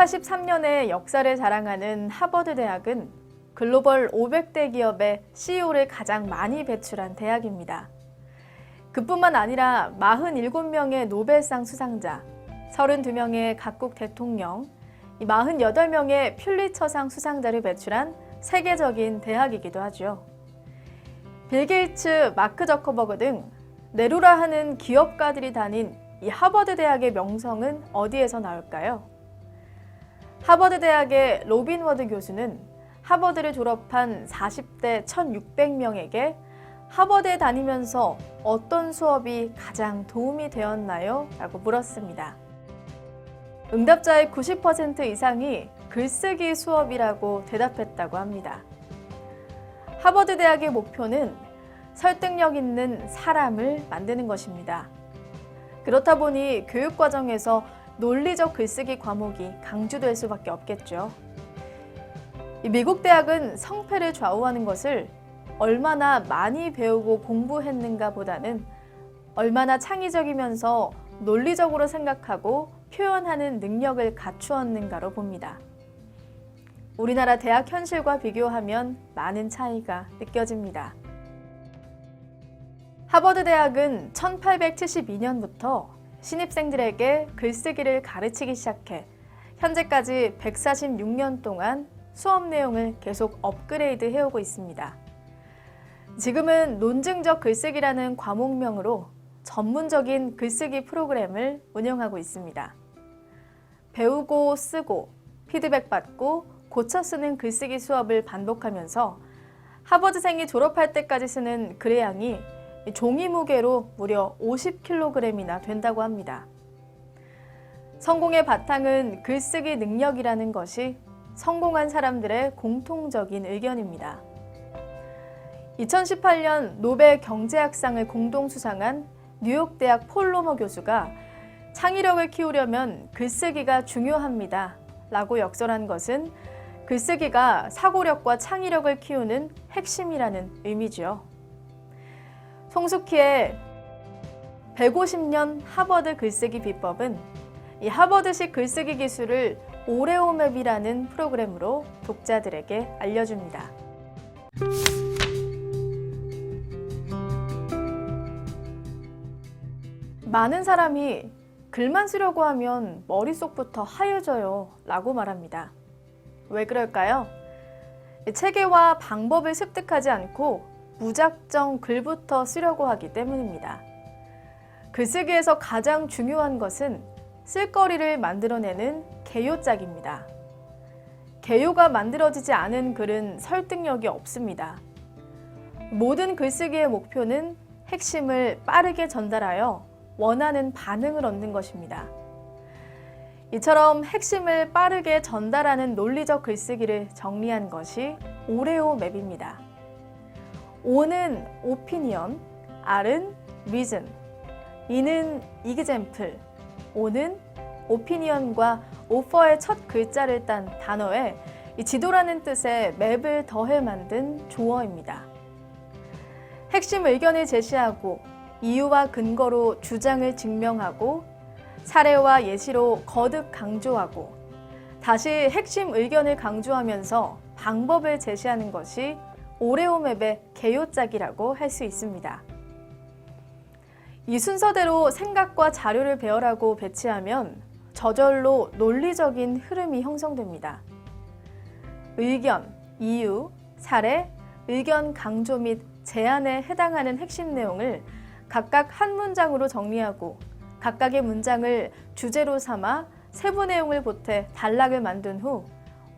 383년의 역사를 자랑하는 하버드 대학은 글로벌 500대 기업의 CEO를 가장 많이 배출한 대학입니다. 그뿐만 아니라 47명의 노벨상 수상자, 32명의 각국 대통령, 48명의 퓰리처상 수상자를 배출한 세계적인 대학이기도 하죠. 빌 게이츠, 마크 저커버그 등 네루라 하는 기업가들이 다닌 이 하버드 대학의 명성은 어디에서 나올까요? 하버드 대학의 로빈 워드 교수는 하버드를 졸업한 40대 1,600명에게 하버드에 다니면서 어떤 수업이 가장 도움이 되었나요? 라고 물었습니다. 응답자의 90% 이상이 글쓰기 수업이라고 대답했다고 합니다. 하버드 대학의 목표는 설득력 있는 사람을 만드는 것입니다. 그렇다 보니 교육 과정에서 논리적 글쓰기 과목이 강조될 수밖에 없겠죠. 이 미국 대학은 성패를 좌우하는 것을 얼마나 많이 배우고 공부했는가 보다는 얼마나 창의적이면서 논리적으로 생각하고 표현하는 능력을 갖추었는가로 봅니다. 우리나라 대학 현실과 비교하면 많은 차이가 느껴집니다. 하버드 대학은 1872년부터 신입생들에게 글쓰기를 가르치기 시작해 현재까지 146년 동안 수업 내용을 계속 업그레이드 해오고 있습니다. 지금은 논증적 글쓰기라는 과목명으로 전문적인 글쓰기 프로그램을 운영하고 있습니다. 배우고 쓰고 피드백 받고 고쳐 쓰는 글쓰기 수업을 반복하면서 하버드생이 졸업할 때까지 쓰는 글의 양이 종이 무게로 무려 50kg이나 된다고 합니다. 성공의 바탕은 글쓰기 능력이라는 것이 성공한 사람들의 공통적인 의견입니다. 2018년 노벨 경제학상을 공동 수상한 뉴욕대학 폴로머 교수가 창의력을 키우려면 글쓰기가 중요합니다. 라고 역설한 것은 글쓰기가 사고력과 창의력을 키우는 핵심이라는 의미죠. 송숙희의 150년 하버드 글쓰기 비법은 이 하버드식 글쓰기 기술을 오레오맵이라는 프로그램으로 독자들에게 알려줍니다. 많은 사람이 글만 쓰려고 하면 머릿속부터 하얘져요 라고 말합니다. 왜 그럴까요? 체계와 방법을 습득하지 않고 무작정 글부터 쓰려고 하기 때문입니다. 글쓰기에서 가장 중요한 것은 쓸거리를 만들어내는 개요짝입니다. 개요가 만들어지지 않은 글은 설득력이 없습니다. 모든 글쓰기의 목표는 핵심을 빠르게 전달하여 원하는 반응을 얻는 것입니다. 이처럼 핵심을 빠르게 전달하는 논리적 글쓰기를 정리한 것이 오레오 맵입니다. O는 오피니언, R은 리즌, E는 이그젠플, O는 오피니언과 오퍼의 첫 글자를 딴 단어에 이 지도라는 뜻의 맵을 더해 만든 조어입니다. 핵심 의견을 제시하고 이유와 근거로 주장을 증명하고 사례와 예시로 거듭 강조하고 다시 핵심 의견을 강조하면서 방법을 제시하는 것이 오레오맵의 개요짝이라고 할 수 있습니다. 이 순서대로 생각과 자료를 배열하고 배치하면 저절로 논리적인 흐름이 형성됩니다. 의견, 이유, 사례, 의견 강조 및 제안에 해당하는 핵심 내용을 각각 한 문장으로 정리하고 각각의 문장을 주제로 삼아 세부 내용을 보태 단락을 만든 후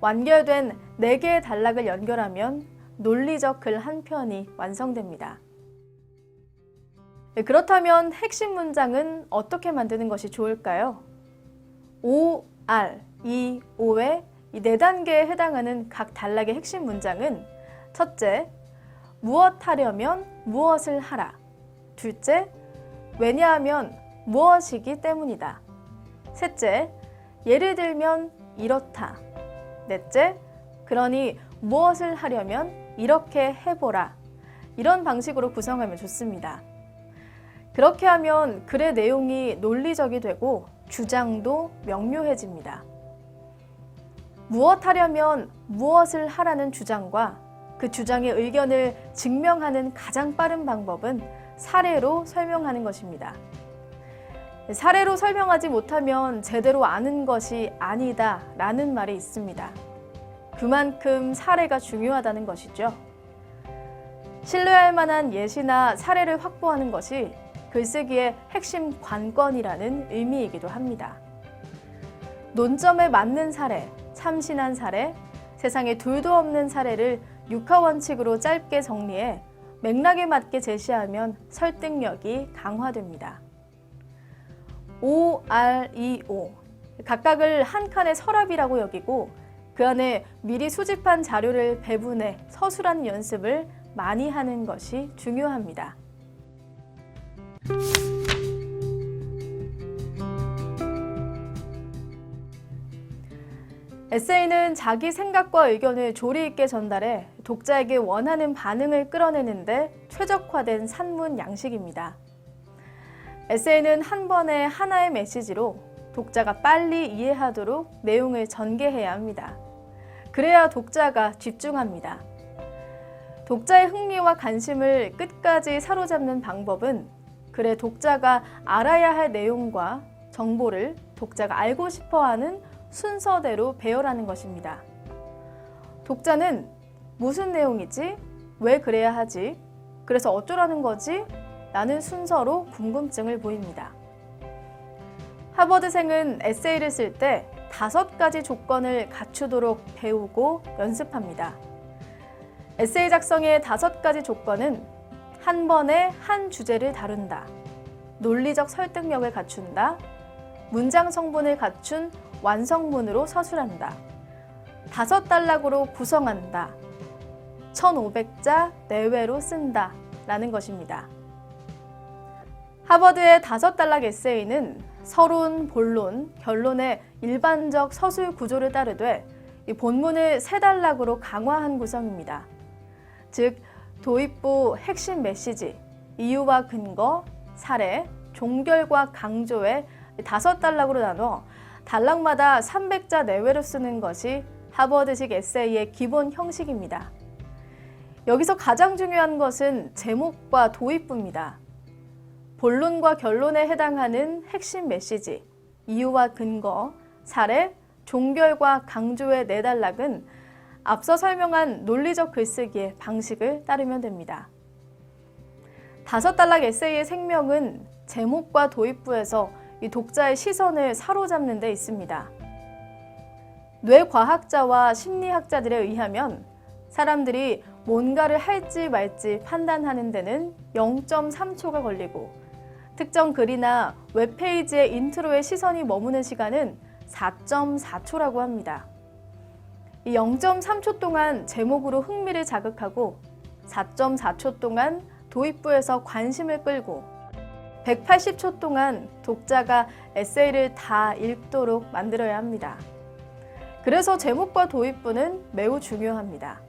완결된 네개의 단락을 연결하면 논리적 글 한 편이 완성됩니다. 네, 그렇다면 핵심 문장은 어떻게 만드는 것이 좋을까요? O, R, E, O의 이 네 단계에 해당하는 각 단락의 핵심 문장은 첫째, 무엇 하려면 무엇을 하라. 둘째, 왜냐하면 무엇이기 때문이다. 셋째, 예를 들면 이렇다. 넷째, 그러니 무엇을 하려면 이렇게 해보라. 이런 방식으로 구성하면 좋습니다. 그렇게 하면 글의 내용이 논리적이 되고 주장도 명료해집니다. 무엇 하려면 무엇을 하라는 주장과 그 주장의 의견을 증명하는 가장 빠른 방법은 사례로 설명하는 것입니다. 사례로 설명하지 못하면 제대로 아는 것이 아니다 라는 말이 있습니다. 그만큼 사례가 중요하다는 것이죠. 신뢰할 만한 예시나 사례를 확보하는 것이 글쓰기의 핵심 관건이라는 의미이기도 합니다. 논점에 맞는 사례, 참신한 사례, 세상에 둘도 없는 사례를 육하 원칙으로 짧게 정리해 맥락에 맞게 제시하면 설득력이 강화됩니다. O, R, E, O 각각을 한 칸의 서랍이라고 여기고 그 안에 미리 수집한 자료를 배분해 서술하는 연습을 많이 하는 것이 중요합니다. 에세이는 자기 생각과 의견을 조리 있게 전달해 독자에게 원하는 반응을 끌어내는데 최적화된 산문 양식입니다. 에세이는 한 번에 하나의 메시지로 독자가 빨리 이해하도록 내용을 전개해야 합니다. 그래야 독자가 집중합니다. 독자의 흥미와 관심을 끝까지 사로잡는 방법은 글의 독자가 알아야 할 내용과 정보를 독자가 알고 싶어 하는 순서대로 배열하는 것입니다. 독자는 무슨 내용이지? 왜 그래야 하지? 그래서 어쩌라는 거지? 라는 순서로 궁금증을 보입니다. 하버드생은 에세이를 쓸 때 다섯 가지 조건을 갖추도록 배우고 연습합니다. 에세이 작성의 다섯 가지 조건은 한 번에 한 주제를 다룬다. 논리적 설득력을 갖춘다. 문장 성분을 갖춘 완성문으로 서술한다. 다섯 단락으로 구성한다. 1500자 내외로 쓴다. 라는 것입니다. 하버드의 다섯 단락 에세이는 서론, 본론, 결론의 일반적 서술 구조를 따르되 이 본문을 세 단락으로 강화한 구성입니다. 즉, 도입부 핵심 메시지, 이유와 근거, 사례, 종결과 강조의 다섯 단락으로 나눠 단락마다 300자 내외로 쓰는 것이 하버드식 에세이의 기본 형식입니다. 여기서 가장 중요한 것은 제목과 도입부입니다. 본론과 결론에 해당하는 핵심 메시지, 이유와 근거, 사례, 종결과 강조의 네 단락은 앞서 설명한 논리적 글쓰기의 방식을 따르면 됩니다. 다섯 단락 에세이의 생명은 제목과 도입부에서 이 독자의 시선을 사로잡는 데 있습니다. 뇌과학자와 심리학자들에 의하면 사람들이 뭔가를 할지 말지 판단하는 데는 0.3초가 걸리고 특정 글이나 웹페이지의 인트로에 시선이 머무는 시간은 4.4초라고 합니다. 이 0.3초 동안 제목으로 흥미를 자극하고 4.4초 동안 도입부에서 관심을 끌고 180초 동안 독자가 에세이를 다 읽도록 만들어야 합니다. 그래서 제목과 도입부는 매우 중요합니다.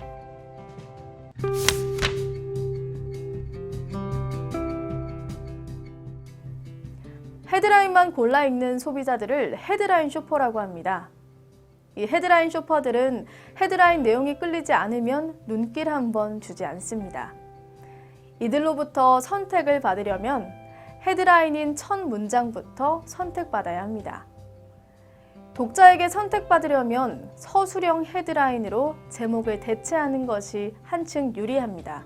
헤드라인만 골라 읽는 소비자들을 헤드라인 쇼퍼라고 합니다. 이 헤드라인 쇼퍼들은 헤드라인 내용이 끌리지 않으면 눈길 한번 주지 않습니다. 이들로부터 선택을 받으려면 헤드라인인 첫 문장부터 선택받아야 합니다. 독자에게 선택받으려면 서술형 헤드라인으로 제목을 대체하는 것이 한층 유리합니다.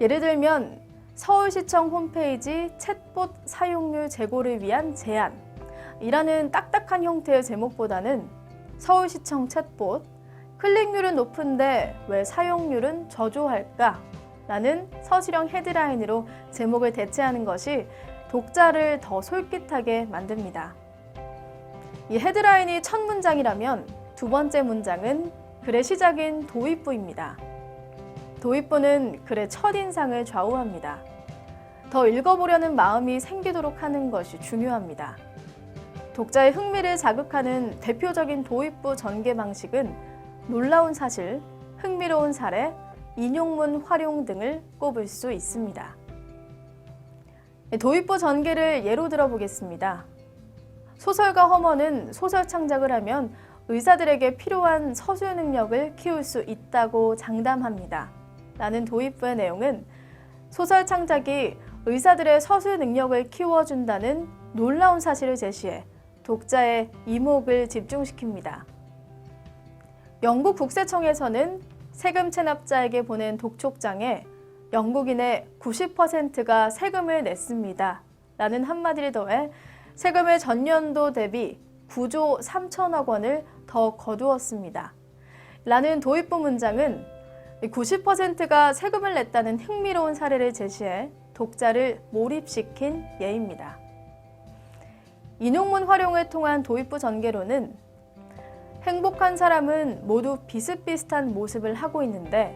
예를 들면 서울시청 홈페이지 챗봇 사용률 제고를 위한 제안 이라는 딱딱한 형태의 제목보다는 서울시청 챗봇 클릭률은 높은데 왜 사용률은 저조할까? 라는 서술형 헤드라인으로 제목을 대체하는 것이 독자를 더 솔깃하게 만듭니다. 이 헤드라인이 첫 문장이라면 두 번째 문장은 글의 시작인 도입부입니다. 도입부는 글의 첫인상을 좌우합니다. 더 읽어보려는 마음이 생기도록 하는 것이 중요합니다. 독자의 흥미를 자극하는 대표적인 도입부 전개 방식은 놀라운 사실, 흥미로운 사례, 인용문 활용 등을 꼽을 수 있습니다. 도입부 전개를 예로 들어보겠습니다. 소설가 허먼은 소설 창작을 하면 의사들에게 필요한 서술 능력을 키울 수 있다고 장담합니다. 라는 도입부의 내용은 소설 창작이 의사들의 서술 능력을 키워준다는 놀라운 사실을 제시해 독자의 이목을 집중시킵니다. 영국 국세청에서는 세금 체납자에게 보낸 독촉장에 영국인의 90%가 세금을 냈습니다. 라는 한마디를 더해 세금을 전년도 대비 9조 3천억 원을 더 거두었습니다. 라는 도입부 문장은 90%가 세금을 냈다는 흥미로운 사례를 제시해 독자를 몰입시킨 예입니다. 인용문 활용을 통한 도입부 전개로는 행복한 사람은 모두 비슷비슷한 모습을 하고 있는데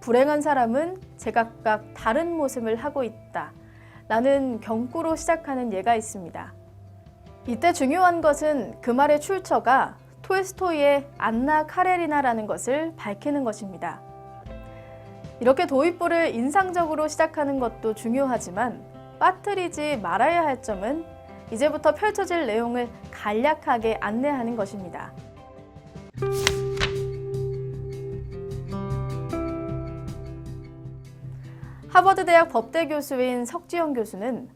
불행한 사람은 제각각 다른 모습을 하고 있다. 라는 경구로 시작하는 예가 있습니다. 이때 중요한 것은 그 말의 출처가 톨스토이의 안나 카레리나라는 것을 밝히는 것입니다. 이렇게 도입부를 인상적으로 시작하는 것도 중요하지만 빠뜨리지 말아야 할 점은 이제부터 펼쳐질 내용을 간략하게 안내하는 것입니다. 하버드대학 법대 교수인 석지영 교수는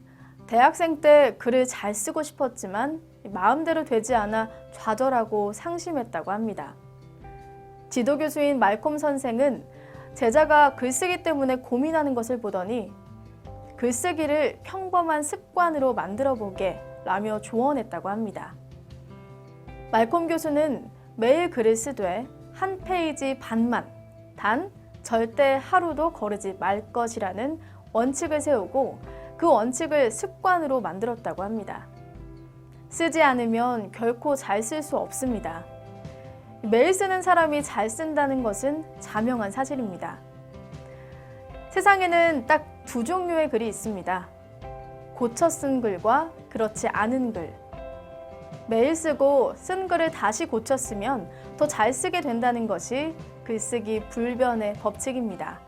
대학생 때 글을 잘 쓰고 싶었지만 마음대로 되지 않아 좌절하고 상심했다고 합니다. 지도 교수인 말콤 선생은 제자가 글쓰기 때문에 고민하는 것을 보더니 글쓰기를 평범한 습관으로 만들어 보게 라며 조언했다고 합니다. 말콤 교수는 매일 글을 쓰되 한 페이지 반만 단 절대 하루도 거르지 말 것이라는 원칙을 세우고 그 원칙을 습관으로 만들었다고 합니다. 쓰지 않으면 결코 잘 쓸 수 없습니다. 매일 쓰는 사람이 잘 쓴다는 것은 자명한 사실입니다. 세상에는 딱 두 종류의 글이 있습니다. 고쳐 쓴 글과 그렇지 않은 글. 매일 쓰고 쓴 글을 다시 고쳐 쓰면 더 잘 쓰게 된다는 것이 글쓰기 불변의 법칙입니다.